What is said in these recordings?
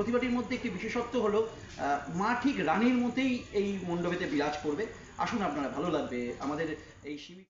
প্রতিমাটির মধ্যে একটি বিশেষত্ব হলো মা ঠিক রানীর মতেই এই মণ্ডপেতে বিরাজ করবে। আসুন আপনারা, ভালো লাগবে আমাদের এই সীমিত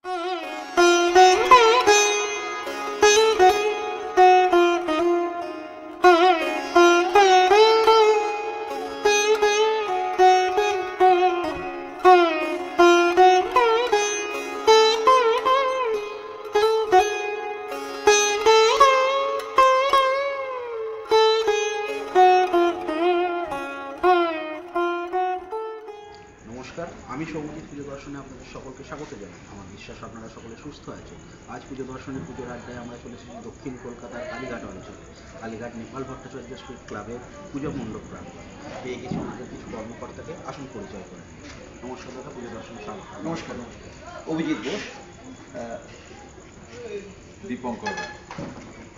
নমস্কার। আমি সৌমজিৎ পুজো দর্শনে আপনাদের সকলকে স্বাগত জানাই। আমার বিশ্বাস আপনারা সকলে সুস্থ আছেন। আজ পুজো দর্শনের পুজোর আড্ডায় আমরা চলে এসেছি দক্ষিণ কলকাতার কালীঘাট অঞ্চলে। কালীঘাট নেপাল ভট্টাচার্য স্ট্রিট ক্লাবের পুজো মণ্ডপ প্রাঙ্গণ। পেয়ে গেছি আমাদের কিছু কর্মকর্তাকে আসন পরিচয় করে। নমস্কার দাদা পুজো দর্শনে স্বাগত। নমস্কার নমস্কার। অভিজিৎ ঘোষ দীপঙ্কর।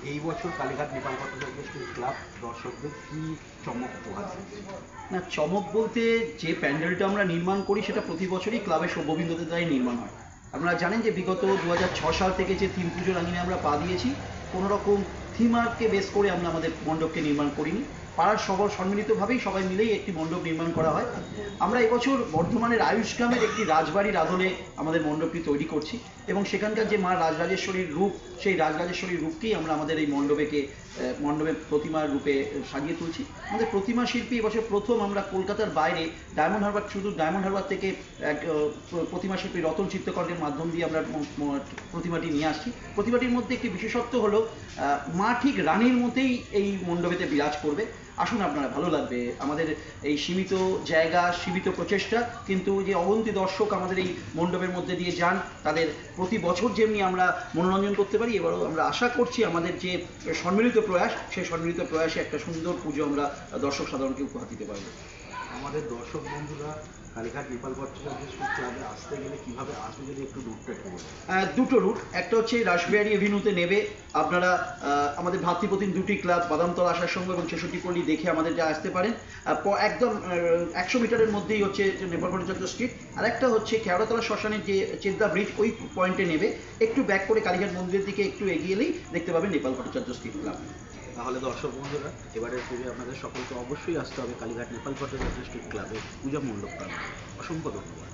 এই বছর কালীঘাট নেপাল স্ট্রিট ক্লাব দর্শকদের কি চমক উপহার না, চমক বলতে যে প্যান্ডেলটা আমরা নির্মাণ করি, সেটা প্রতি বছরই ক্লাবের সৌভবিন্দুদের দ্বারাই নির্মাণ হয়। আপনারা জানেন যে বিগত দু সাল থেকে যে থিম পুজোর আঙিনে আমরা পা দিয়েছি কোনো রকম থিমারকে বেস করে আমরা আমাদের মণ্ডপকে নির্মাণ করিনি। পাড়ার সবার সম্মিলিতভাবেই সবাই মিলেই একটি মণ্ডপ নির্মাণ করা হয়। আমরা এবছর বর্ধমানের আয়ুষ গ্রামের একটি রাজবাড়ির আদলে আমাদের মণ্ডপটি তৈরি করছি এবং সেখানকার যে মা রাজরাজেশ্বরীর রূপ, সেই রাজরাজেশ্বরীর রূপকেই আমরা আমাদের এই মণ্ডপেকে মণ্ডপের প্রতিমার রূপে সাজিয়ে তুলছি। আমাদের প্রতিমা শিল্পী এবছর প্রথম আমরা কলকাতার বাইরে ডায়মন্ড হারবার, শুধু ডায়মন্ড হারবার থেকে এক প্রতিমা শিল্পী রতন চিত্রকরের মাধ্যম দিয়ে আমরা প্রতিমাটি নিয়ে আসছি। প্রতিমাটির মধ্যে একটি বিশেষত্ব হলো মা ঠিক রানীর মতেই এই মণ্ডপেতে বিরাজ করবে। আসুন আপনারা, ভালো লাগবে। আমাদের এই সীমিত জায়গা, সীমিত প্রচেষ্টা, কিন্তু যে অগন্তি দর্শক আমাদের এই মণ্ডপের মধ্যে দিয়ে যান, তাদের প্রতি বছর যেমনি আমরা মনোরঞ্জন করতে পারি, এবারও আমরা আশা করছি আমাদের যে সম্মিলিত প্রয়াস, সেই সম্মিলিত প্রয়াসে একটা সুন্দর পুজো আমরা দর্শক সাধারণকে উপহার দিতে পারব। আমাদের দর্শক বন্ধুরা কালীঘাট নেপাল ভট্টাচার্য স্ট্রিট ক্লাবে আসতে গেলে কীভাবে আসবে যদি একটু রুটটা একটু দুটো রুট একটা হচ্ছে রাসবিহারি এভিনিউতে নেবে। আপনারা আমাদের ভাতৃপ্রতিম দুটি ক্লাব বাদামতলা আসার সঙ্গে এবং ছেষট্টি পল্লী দেখে আমাদের যা আসতে পারেন। একদম একশো মিটারের মধ্যেই হচ্ছে নেপাল ভট্টাচার্য স্ট্রিট আর একটা হচ্ছে কেওড়াতলা শ্মশানের যে চেদ্দা ব্রিজ ওই পয়েন্টে নেবে। একটু ব্যাক করে কালীঘাট মন্দিরের দিকে একটু এগিয়ে এলেই দেখতে পাবেন নেপাল ভট্টাচার্য স্ট্রিট ক্লাব তাহলে দর্শক বন্ধুরা, এবারের পুজোয় আপনাদের সকলকে অবশ্যই আসতে হবে কালীঘাট নেপাল ভট্টাচার্য স্ট্রিট ক্লাবে। পূজা মণ্ডপ প্রাঙ্গণে অসংখ্য ধন্যবাদ।